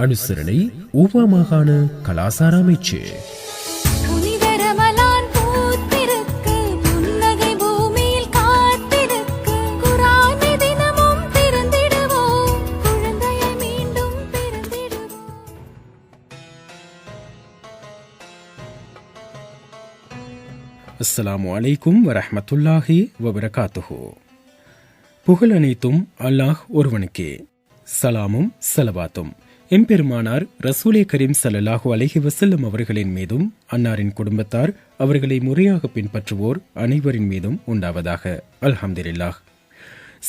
அனுசரணை ஊவா மாகாண கலாசார அமைச்சு. அஸ்ஸலாமு அலைக்கும் வரஹ்மத்துல்லாஹி வபரகாத்துஹு. புகழ் அனைத்தும் அல்லாஹ் ஒருவனுக்கே. சலாமும் சலவாத்தும். எம்பெருமானார் ரசூலே கரீம் சல்லாஹு அலஹி வசல்லம் அவர்களின் மீதும் அன்னாரின் குடும்பத்தார் அவர்களை முறையாக பின்பற்றுவோர் அனைவரின் மீதும் உண்டாவதாக. அல்ஹம்துலில்லாஹ்.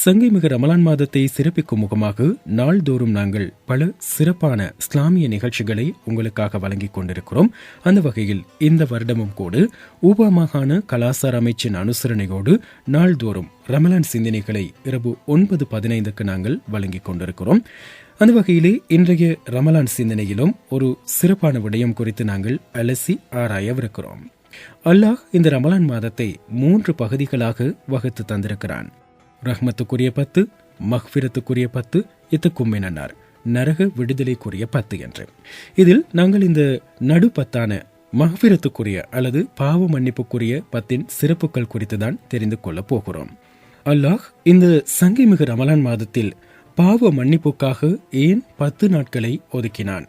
சங்கைமிகு ரமலான் மாதத்தை சிறப்பிக்கும் முகமாக நாள்தோறும் நாங்கள் பல சிறப்பான இஸ்லாமிய நிகழ்ச்சிகளை உங்களுக்காக வழங்கிக் கொண்டிருக்கிறோம். அந்த வகையில் இந்த வருடமும் கூட ஊபா மாகாண கலாசார அமைச்சின் அனுசரணையோடு நாள்தோறும் ரமலான் சிந்தனைகளை இரவு ஒன்பது பதினைந்துக்கு நாங்கள் வழங்கிக் கொண்டிருக்கிறோம். அந்த வகையிலே இன்றைய ரமலான் சிந்தனையிலும் ஒரு சிறப்பான விடயம் குறித்து நாங்கள் அலசி ஆராயவிருக்கிறோம். அல்லாஹ் இந்த ரமலான் மாதத்தை மூன்று பகுதிகளாக வகுத்து தந்திருக்கிறான். ரஹ்மத்துக்குரிய பத்து மஹ்பிரத்துக்குரிய பத்து இத்துக்கும் என்னார் நரக விடுதலைக்குரிய பத்து என்று. இதில் நாங்கள் இந்த நடு பத்தான மஹ்பிரத்துக்குரிய அல்லது பாவ மன்னிப்புக்குரிய பத்தின் சிறப்புகள் குறித்து தான் தெரிந்து கொள்ளப் போகிறோம். அல்லாஹ் இந்த சங்கைமிகு ரமலான் மாதத்தில் பாவ மன்னிப்புக்காக ஏன் பத்து நாட்களை ஒதுக்கினான்?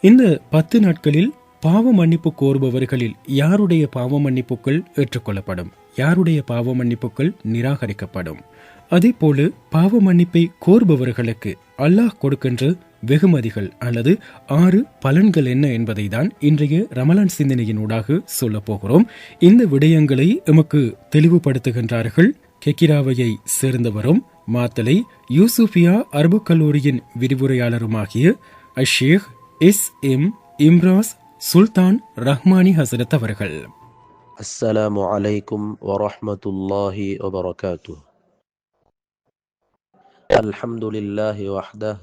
இந்த பத்து நாட்களில் பாவ மன்னிப்பு கோருபவர்களில் யாருடைய பாவ மன்னிப்புகள் ஏற்றுக்கொள்ளப்படும்? யாருடைய பாவ மன்னிப்புகள் நிராகரிக்கப்படும்? அதே போல பாவ மன்னிப்பை கோருபவர்களுக்கு அல்லாஹ் கொடுக்கின்ற வெகுமதிகள் அல்லது ஆறு பலன்கள் என்ன என்பதை தான் இன்றைய ரமலான் சிந்தனையின் ஊடாக சொல்ல போகிறோம். இந்த விடயங்களை எமக்கு தெளிவுபடுத்துகின்றார்கள் கெக்கிராவையை சேர்ந்தவரும் மாத்தலை யூசுஃபியா அரபு கல்லூரியின் விரிவுரையாளருமாகிய அஷேக் எஸ் எம் இம்ராஸ் சுல்தான் ரஹ்மானி ஹசரத் அவர்கள் السلام عليكم ورحمة الله وبركاته الحمد لله وحده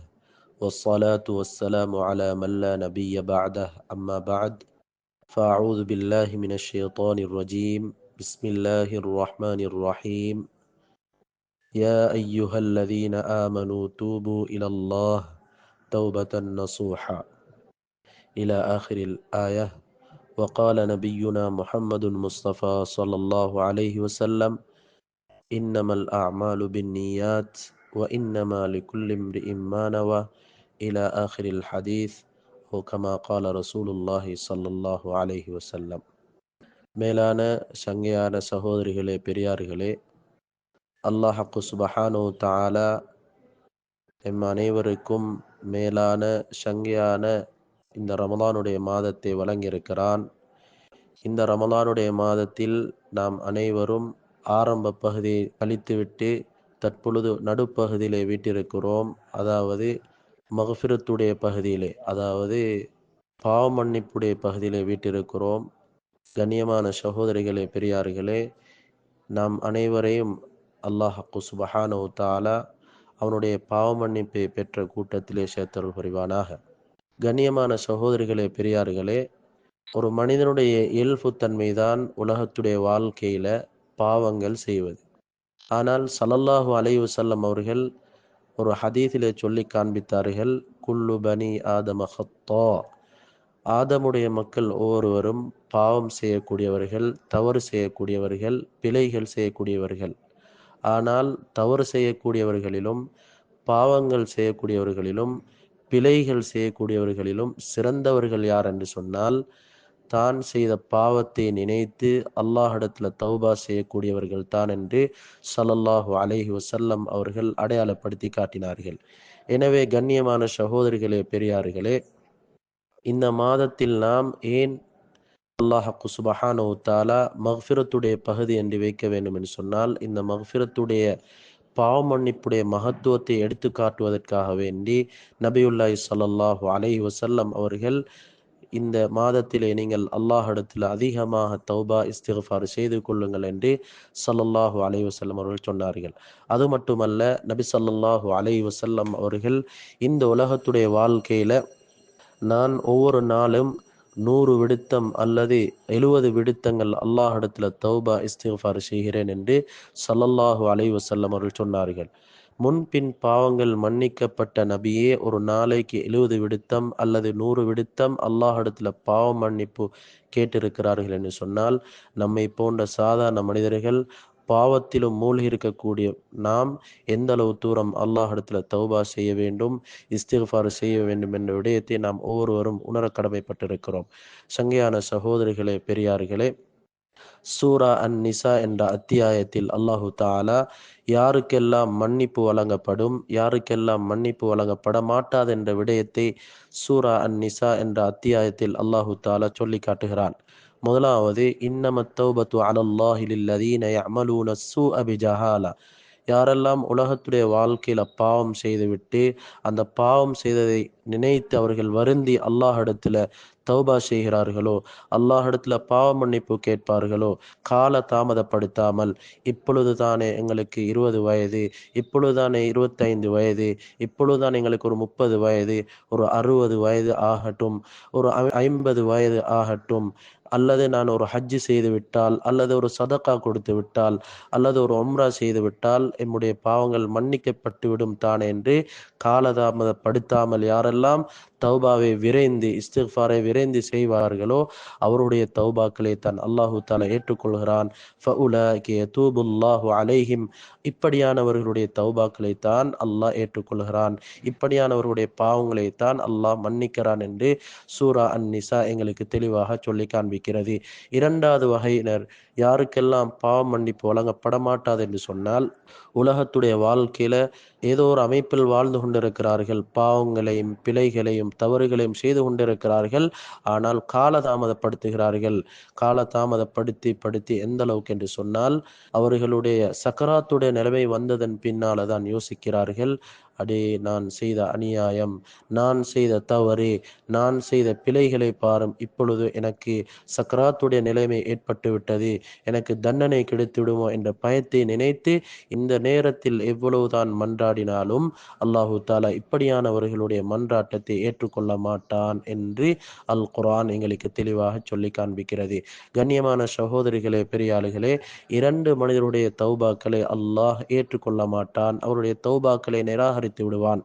والصلاة والسلام على من لا نبي بعده أما بعد فأعوذ بالله من الشيطان الرجيم بسم الله الرحمن الرحيم. يا أيها الذين آمنوا توبوا إلى الله توبة نصوحا. إلى آخر الآية. وقال نبينا محمد المصطفى صلى الله عليه وسلم إنما الأعمال بالنيات وإنما لكل امرئ ما نوى. إلى آخر الحديث. وكما قال رسول الله صلى الله عليه وسلم. மேலான சங்கையான சகோதரிகளே பெரியார்களே அல்லாஹக்கு சுபஹானோ தாலா எம் அனைவருக்கும் மேலான சங்கையான இந்த ரமலானுடைய மாதத்தை வழங்கியிருக்கிறான். இந்த ரமலானுடைய மாதத்தில் நாம் அனைவரும் ஆரம்ப பகுதியை கழித்துவிட்டு தற்பொழுது நடுப்பகுதியிலே வீட்டிருக்கிறோம். அதாவது மகஃபிரத்துடைய பகுதியிலே அதாவது பாவ மன்னிப்புடைய பகுதியிலே வீட்டிருக்கிறோம். கண்ணியமான சகோதரிகளே பெரியார்களே நாம் அனைவரையும் அல்லாஹு சுபஹானு தாலா அவனுடைய பாவ மன்னிப்பை பெற்ற கூட்டத்திலே சேர்த்தருள் புரிவானாக. கண்ணியமான சகோதரிகளே பெரியார்களே ஒரு மனிதனுடைய இயல்புத்தன்மைதான் உலகத்துடைய வாழ்க்கையில பாவங்கள் செய்வது. ஆனால் சலல்லாஹு அலைவு செல்லம் அவர்கள் ஒரு ஹதீஸிலே சொல்லி காண்பித்தார்கள் குல்லு பனி ஆதமஹத்தோ ஆதமுடைய மக்கள் ஒவ்வொருவரும் பாவம் செய்யக்கூடியவர்கள் தவறு செய்யக்கூடியவர்கள் பிழைகள் செய்யக்கூடியவர்கள். ஆனால் தவறு செய்யக்கூடியவர்களிலும் பாவங்கள் செய்யக்கூடியவர்களிலும் பிழைகள் செய்யக்கூடியவர்களிலும் சிறந்தவர்கள் யார் என்று சொன்னால் தான் செய்த பாவத்தை நினைத்து அல்லாஹிடத்தில் தௌபா செய்யக்கூடியவர்கள் தான் என்று சல்லல்லாஹு அலைஹி வசல்லம் அவர்கள் அடையாளப்படுத்தி காட்டினார்கள். எனவே கண்ணியமான சகோதரிகளே பெரியார்களே இந்த மாதத்தில் நாம் ஏன் அல்லாஹு சுபஹானு தாலா மஹ்ஃபிரத்துடைய பகுதி என்று வைக்க வேண்டும் என்று சொன்னால் இந்த மஹ்ஃபிரத்துடைய பாவ மன்னிப்புடைய மகத்துவத்தை எடுத்து காட்டுவதற்காக வேண்டி நபியுல்லாய் சல்லாஹு அலை வசல்லம் அவர்கள் இந்த மாதத்திலே நீங்கள் அல்லாஹிடத்தில் அதிகமாக தௌபா இஸ்திஃபார் செய்து கொள்ளுங்கள் என்று சல்லல்லாஹு அலை வசல்லம் அவர்கள் சொன்னார்கள். அது மட்டுமல்ல நபி ஸல்லல்லாஹு அலை வசல்லம் அவர்கள் இந்த உலகத்துடைய வாழ்க்கையில நான் ஒவ்வொரு நாளும் நூறு விடுத்தம் அல்லது எழுபது விடுத்தங்கள் அல்லாஹிடத்தில் தௌபா இஸ்திஃபார் செய்கிறேன் என்று சல்லல்லாஹு அலைஹி வசல்லம் அவர்கள் சொன்னார்கள். முன்பின் பாவங்கள் மன்னிக்கப்பட்ட நபியே ஒரு நாளைக்கு எழுபது விடுத்தம் அல்லது நூறு விடுத்தம் அல்லாஹிடத்தில் பாவ மன்னிப்பு கேட்டிருக்கிறார்கள் என்று சொன்னால் நம்மை போன்ற சாதாரண மனிதர்கள் பாவத்திலும் மூழ்கி இருக்கக்கூடிய நாம் எந்த அளவு தூரம் அல்லாஹிடத்தில் தௌபா செய்ய வேண்டும் இஸ்திஃபார் செய்ய வேண்டும் என்ற விடயத்தை நாம் ஒவ்வொருவரும் உணர கடமைப்பட்டிருக்கிறோம். சங்கையான சகோதரிகளே பெரியார்களே சூரா அன் நிசா என்ற அத்தியாயத்தில் அல்லாஹு தாலா யாருக்கெல்லாம் மன்னிப்பு வழங்கப்படும் யாருக்கெல்லாம் மன்னிப்பு வழங்கப்பட மாட்டாது என்ற விடயத்தை சூரா அன் நிசா என்ற அத்தியாயத்தில் அல்லாஹு தாலா சொல்லி காட்டுகிறான் முதலாவது இன்னமத்தௌபத்து அலல்லாஹிலில்லதீன அலல்லாஹி லில்லதீன யஅமலூன யாரெல்லாம் உலகத்துடைய வாழ்க்கையில் பாவம் செய்துவிட்டு அந்த பாவம் செய்ததை நினைத்து அவர்கள் வருந்தி அல்லாஹிடத்தில் தௌபா செய்கிறார்களோ அல்லாஹிடத்தில் பாவ மன்னிப்பு கேட்பார்களோ கால தாமதப்படுத்தாமல் இப்பொழுது தானே எங்களுக்கு இருபது வயது இப்பொழுது தானே இருபத்தைந்து வயது இப்பொழுது தான் எங்களுக்கு ஒரு முப்பது வயது ஒரு அறுபது வயது ஆகட்டும் ஒரு ஐ- ஐம்பது வயது ஆகட்டும் அல்லது நான் ஒரு ஹஜ்ஜு செய்து விட்டால் அல்லது ஒரு சதக்கா கொடுத்து விட்டால் அல்லது ஒரு உம்ரா செய்து விட்டால் என்னுடைய பாவங்கள் மன்னிக்கப்பட்டு விடும் தானே என்று காலதாமதப்படுத்தாமல் யாரெல்லாம் தௌபாவை விரைந்து இஸ்திஃபாரை விரைந்து செய்வார்களோ அவருடைய தௌபாக்களை தான் அல்லாஹு தாலா ஏற்றுக்கொள்கிறான். ஃபஉலாஇக அலைஹிம். இப்படியானவர்களுடைய தௌபாக்களை தான் அல்லாஹ் ஏற்றுக்கொள்கிறான். இப்படியானவர்களுடைய பாவங்களை தான் அல்லாஹ் மன்னிக்கிறான் என்று சூரா அன் நிசா எங்களுக்கு தெளிவாக சொல்லி காண்பிக்கிறது இரண்டாவது வகையினர் யாருக்கெல்லாம் பாவ மன்னிப்பு வழங்கப்பட மாட்டாது என்று சொன்னால் உலகத்துடைய வாழ்க்கையில ஏதோ ஒரு அமைப்பில் வாழ்ந்து கொண்டிருக்கிறார்கள். பாவங்களையும் பிழைகளையும் தவறுகளையும் செய்து கொண்டிருக்கிறார்கள். ஆனால் காலதாமதப்படுத்துகிறார்கள். காலதாமதப்படுத்தி படுத்தி எந்த அளவுக்கு என்று சொன்னால் அவர்களுடைய சக்கராத்துடைய நிலைமை வந்ததன் பின்னால தான் யோசிக்கிறார்கள். அடே நான் செய்த அநியாயம் நான் செய்த தவறு நான் செய்த பிழைகளை பாரும். இப்பொழுது எனக்கு சக்கராத்துடைய நிலைமை ஏற்பட்டு விட்டது எனக்கு தண்டனை கிடைத்து விடுமோ என்ற பயத்தை நினைத்து இந்த நேரத்தில் எவ்வளவுதான் மன்றாடினாலும் அல்லாஹு தாலா இப்படியானவர்களுடைய மன்றாட்டத்தை ஏற்றுக்கொள்ள மாட்டான் என்று அல் குரான் எங்களுக்கு தெளிவாக சொல்லி காண்பிக்கிறது. கண்ணியமான சகோதரிகளே பெரியாளுகளே இரண்டு மனிதருடைய தௌபாக்களை அல்லாஹ் ஏற்றுக்கொள்ள மாட்டான். அவருடைய தௌபாக்களை நிராகரி நிராகரித்து விடுவான்.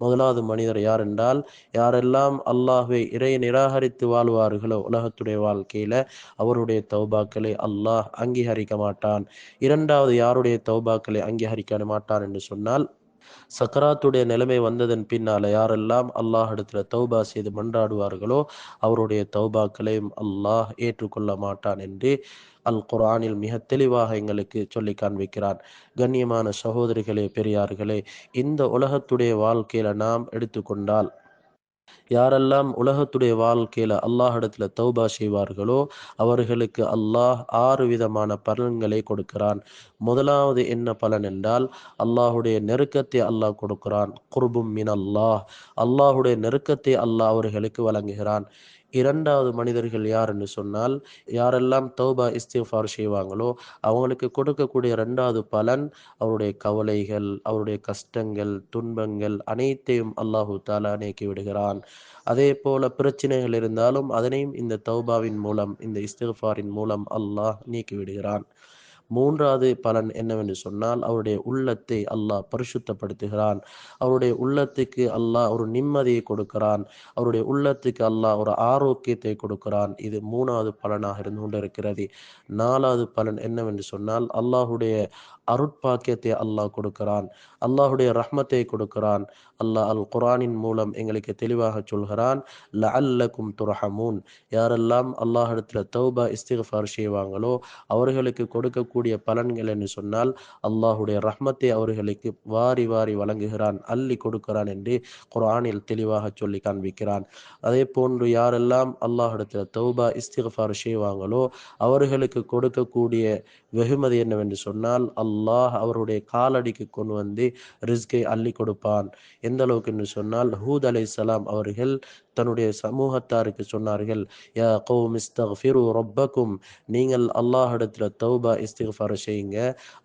முதலாவது மனிதர் யார் என்றால் யாரெல்லாம் அல்லாஹை இறை நிராகரித்து வாழ்வார்களோ உலகத்துடைய வாழ்க்கையில அவருடைய தௌபாக்களை அல்லாஹ் அங்கீகரிக்க மாட்டான். இரண்டாவது யாருடைய தௌபாக்களை அங்கீகரிக்க மாட்டான் என்று சொன்னால் சக்கராத்துடைய நிலைமை வந்ததன் பின்னால யாரெல்லாம் அல்லாஹ் இடத்துல தௌபா செய்து மன்றாடுவார்களோ அவருடைய தௌபாக்களையும் அல்லாஹ் ஏற்றுக்கொள்ள மாட்டான் என்று அல் குரானில் மிக தெளிவாக எங்களுக்கு சொல்லி காண்பிக்கிறான். கண்ணியமான சகோதரிகளே பெரியார்களே இந்த உலகத்துடைய வாழ்க்கையில நாம் எடுத்துக்கொண்டால் யாரெல்லாம் உலகத்துடைய வாழ்க்கையில அல்லாஹிடத்துல தௌபா செய்வார்களோ அவர்களுக்கு அல்லாஹ் ஆறு விதமான பலன்களை கொடுக்கிறான். முதலாவது என்ன பலன் என்றால் அல்லாஹுடைய நெருக்கத்தை அல்லாஹ் கொடுக்கிறான். குர்பும் மின் அல்லாஹ். அல்லாஹுடைய நெருக்கத்தை அல்லாஹ் அவர்களுக்கு வழங்குகிறான். இரண்டாவது மனிதர்கள் யார் என்று சொன்னால் யாரெல்லாம் தௌபா இஸ்திஃபார் செய்வாங்களோ அவங்களுக்கு கொடுக்கக்கூடிய இரண்டாவது பலன் அவருடைய கவலைகள் அவருடைய கஷ்டங்கள் துன்பங்கள் அனைத்தையும் அல்லாஹு தாலா நீக்கி விடுகிறான். அதே போல பிரச்சனைகள் இருந்தாலும் அதனையும் இந்த தௌபாவின் மூலம் இந்த இஸ்திஃபாரின் மூலம் அல்லாஹ் நீக்கி விடுகிறான். மூன்றாவது பலன் என்னவென்று சொன்னால் அவருடைய உள்ளத்தை அல்லாஹ் பரிசுத்தப்படுத்துகிறான். அவருடைய உள்ளத்துக்கு அல்லாஹ் ஒரு நிம்மதியை கொடுக்கிறான். அவருடைய உள்ளத்துக்கு அல்லாஹ் ஒரு ஆரோக்கியத்தை கொடுக்கிறான். இது மூணாவது பலனாக இருந்து கொண்டிருக்கிறது. நாலாவது பலன் என்னவென்று சொன்னால் அல்லாஹுடைய அருட்பாக்கியத்தை அல்லாஹ் கொடுக்கிறான். அல்லாஹுடைய ரஹ்மத்தை கொடுக்கிறான். அல்லாஹ் அல் குரானின் மூலம் எங்களுக்கு தெளிவாக சொல்கிறான் லஅல்லக்கும் துரஹமூன். யாரெல்லாம் அல்லாஹிடத்தில் தௌபா இஸ்திஃபார் செய்வாங்களோ அவர்களுக்கு கொடுக்கக்கூடிய பலன்கள் என்று சொன்னால் அல்லாஹுடைய ரஹ்மத்தை அவர்களுக்கு வாரி வாரி வழங்குகிறான் அள்ளி கொடுக்கிறான் என்று குரானில் தெளிவாக சொல்லி காண்பிக்கிறான். அதே போன்று யாரெல்லாம் அல்லாஹிடத்தில் தௌபா இஸ்திஃபார் செய்வாங்களோ அவர்களுக்கு கொடுக்கக்கூடிய வெகுமதி என்னவென்று சொன்னால் அல்லாஹ் அவருடைய காலடிக்கு கொண்டு வந்து ரிஸ்கை அள்ளி கொடுப்பான். எந்த அளவுக்கு என்று சொன்னால் ஹூத் அலைஹிஸ்ஸலாம் அவர்கள் தன்னுடைய சமூகத்தாருக்கு சொன்னார்கள் யா கௌம் இஸ்தக்ஃபிரு ரொப்பக்கும். நீங்கள் அல்லாஹிடத்துல தௌபா இஸ்திஃபார் செய்யுங்க.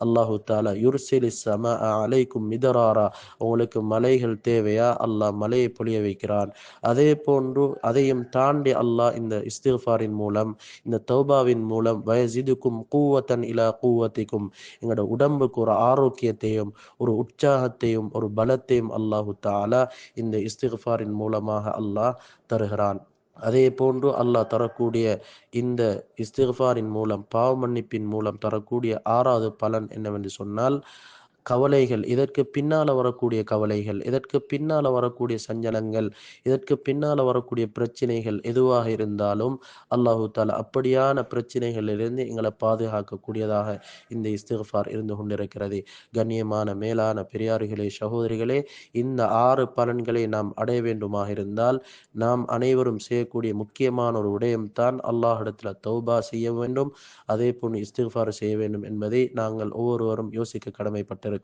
அல்லாஹு தாலா யுர்சிலி சம அலைக்கும் மிதராரா. உங்களுக்கு மலைகள் தேவையா? அல்லாஹ் மலையை பொழிய வைக்கிறான். அதே போன்று அதையும் தாண்டி அல்லாஹ் இந்த இஸ்திஃபாரின் மூலம் இந்த தௌபாவின் மூலம் வயசிதுக்கும் கூவத்தன் இலா கூவத்திக்கும். எங்களோட உடம்புக்கு ஒரு ஆரோக்கியத்தையும் ஒரு உற்சாகத்தையும் ஒரு பலத்தையும் அல்லாஹு தாலா இந்த இஸ்திஃபாரின் மூலமாக அல்லாஹ் தருகிறான். அதே போன்று அல்லாஹ் தரக்கூடிய இந்த இஸ்திஃபாரின் மூலம் பாவ மன்னிப்பின் மூலம் தரக்கூடிய ஆறாவது பலன் என்னவென்று சொன்னால் கவலைகள் இதற்கு பின்னால் வரக்கூடிய கவலைகள் இதற்கு பின்னால் வரக்கூடிய சஞ்சலங்கள் இதற்கு பின்னால் வரக்கூடிய பிரச்சனைகள் எதுவாக இருந்தாலும் அல்லாஹு தாலா அப்படியான பிரச்சனைகளிலிருந்து எங்களை பாதுகாக்கக்கூடியதாக இந்த இஸ்திஃபார் இருந்து கொண்டிருக்கிறது. கண்ணியமான மேலான பெரியார்களே சகோதரிகளே இந்த ஆறு பலன்களை நாம் அடைய வேண்டுமாக இருந்தால் நாம் அனைவரும் செய்யக்கூடிய முக்கியமான ஒரு விடயம்தான் அல்லாஹிடத்தில் தௌபா செய்ய வேண்டும் அதே போன்று இஸ்திஃபார் செய்ய வேண்டும் என்பதை நாங்கள் ஒவ்வொருவரும் யோசிக்க கடமைப்பட்டிருக்கிறோம்.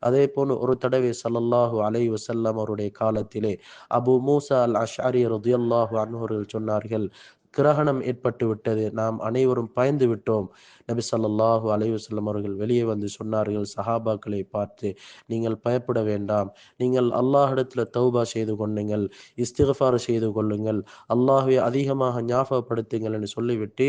அதே போல் ஒரு தடவை சல்லல்லாஹு அலை வசல்லம் அவருடைய காலத்திலே அபு மூசா அல் அஷ்அரி ரதியல்லாஹு அன்ஹு சொன்னார்கள் கிரகணம் ஏற்பட்டு விட்டது நாம் அனைவரும் பயந்து விட்டோம் நபி ஸல்லல்லாஹு அலைஹி அவர்கள் வெளியே வந்து சொன்னார்கள் சஹாபாக்களை பார்த்து நீங்கள் பயப்பட வேண்டாம். நீங்கள் அல்லாஹ்விடத்தில் தௌபா செய்து கொள்ளுங்கள் இஸ்திகஃபார் செய்து கொள்ளுங்கள். அல்லாஹுவை அதிகமாக ஞாபகப்படுத்துங்கள் என்று சொல்லிவிட்டு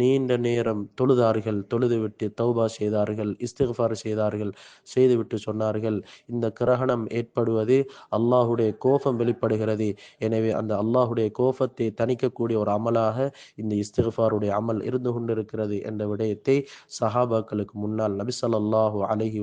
நீண்ட நேரம் தொழுதார்கள். தொழுதுவிட்டு தௌபா செய்தார்கள் இஸ்திஃபார் செய்தார்கள் செய்துவிட்டு சொன்னார்கள். இந்த கிரகணம் ஏற்படுவது அல்லாஹுடைய கோபம் வெளிப்படுகிறது. எனவே அந்த அல்லாஹுடைய கோபத்தை தணிக்கக்கூடிய ஒரு அமலாக இந்த இஸ்திகஃபாருடைய அமல் இருந்து கொண்டிருக்கிறது என்ற விடயத்தை சஹாபாக்களுக்கு முன்னால் நபி ஸல்லல்லாஹு அலைஹி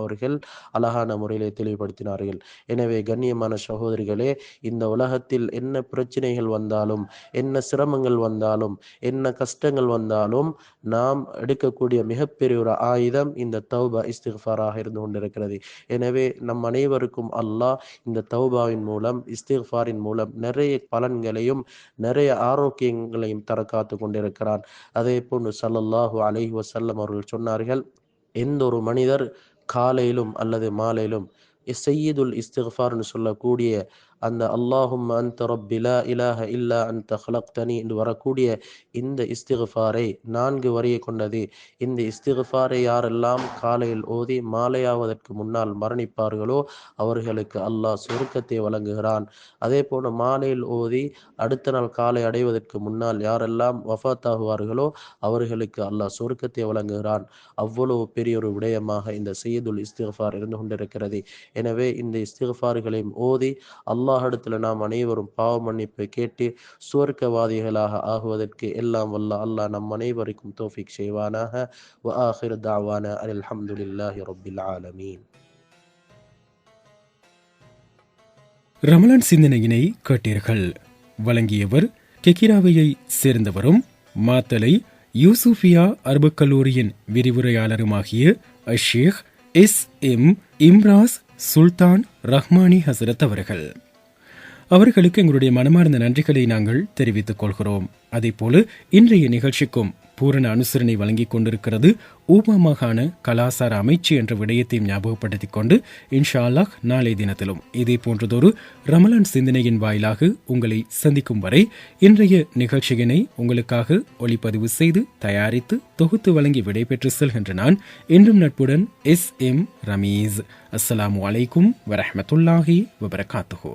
அவர்கள் அழகான முறையிலே தெளிவுபடுத்தினார்கள். எனவே கண்ணியமான சகோதரிகளே இந்த உலகத்தில் என்ன பிரச்சனைகள் வந்தாலும் என்ன சிரமங்கள் வந்தாலும் என்ன கஷ்டங்கள் வந்தாலும் நாம் எடுக்கக்கூடிய மிகப்பெரிய ஒரு ஆயுதம் இந்த தௌபா இஸ்திஃபாராக இருந்து கொண்டிருக்கிறது. எனவே நம் அனைவருக்கும் அல்லாஹ் இந்த தௌபாவின் மூலம் இஸ்திஃபாரின் மூலம் நிறைய பலன்களையும் நிறைய ஆரோக்கியங்களையும் தர காத்து கொண்டிருக்கிறான். அதே போன்று ஸல்லல்லாஹு அலைஹி வசல்லம் அவர்கள் சொன்னார்கள் எந்த ஒரு மனிதர் காலையிலும் அல்லது மாலையிலும் செய்யதுல் இஸ்திஃபார்னு சொல்லக்கூடிய அந்த அல்லாஹும் அந்த ரப்பிலா இலாஹ இல்லா அந்த ஹலக்தனி என்று வரக்கூடிய இந்த இஸ்திகஃபாரை நான்கு வரியை கொண்டது. இந்த இஸ்திகஃபாரை யாரெல்லாம் காலையில் ஓதி மாலையாவதற்கு முன்னால் மரணிப்பார்களோ அவர்களுக்கு அல்லாஹ் சொருக்கத்தை வழங்குகிறான். அதே போல மாலையில் ஓதி அடுத்த நாள் காலை அடைவதற்கு முன்னால் யாரெல்லாம் வஃபாத் ஆகுவார்களோ அவர்களுக்கு அல்லாஹ் சொருக்கத்தை வழங்குகிறான். அவ்வளவு பெரிய ஒரு விடயமாக இந்த செய்யதுல் இஸ்திகஃபார் இருந்து கொண்டிருக்கிறது. எனவே இந்த இஸ்திகஃபார்களையும் ஓதி அல்லாஹ் அல்லாஹிடத்தில் நாம் அனைவரும் பாவ மன்னிப்பை கேட்டு சுவர்க்கவாதிகளாக ஆகுவதற்கு எல்லாம் வல்ல அல்லாஹ் நம் அனைவருக்கும் தோஃபிக் செய்வானாக. வ ஆஹிர் தாவான அல்ஹம்துலில்லாஹி ரப்பில் ஆலமீன். ரமலான் சிந்தனையினை கேட்டீர்கள். வழங்கியவர் கெகிராவையை சேர்ந்தவரும் மாத்தலை யூசுஃபியா அரபுக் கல்லூரியின் விரிவுரையாளருமாகிய அஷேக் எஸ் எம் இம்ராஸ் சுல்தான் ரஹ்மானி ஹசரத் அவர்கள். அவர்களுக்கு எங்களுடைய மனமார்ந்த நன்றிகளை நாங்கள் தெரிவித்துக் கொள்கிறோம். அதேபோல இன்றைய நிகழ்ச்சிக்கும் பூரண அனுசரணை வழங்கிக் கொண்டிருக்கிறது ஊபா மாகாண கலாசார அமைச்சு என்ற விடயத்தையும் ஞாபகப்படுத்திக் கொண்டு இன்ஷா அல்லாஹ் நாளை தினத்திலும் இதே போன்றதொரு ரமலான் சிந்தனையின் வாயிலாக உங்களை சந்திக்கும் வரை இன்றைய நிகழ்ச்சியினை உங்களுக்காக ஒளிப்பதிவு செய்து தயாரித்து தொகுத்து வழங்கி விடைபெற்று செல்கின்ற நான் இன்றும் நட்புடன் எஸ் எம் ரமீஸ். அஸ்ஸலாமு அலைக்கும் வரஹ்மத்துல்லாஹி வபரகாத்துஹு.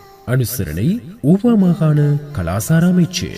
அனுசரணை ஊவா மாகாண கலாசார அமைச்சு.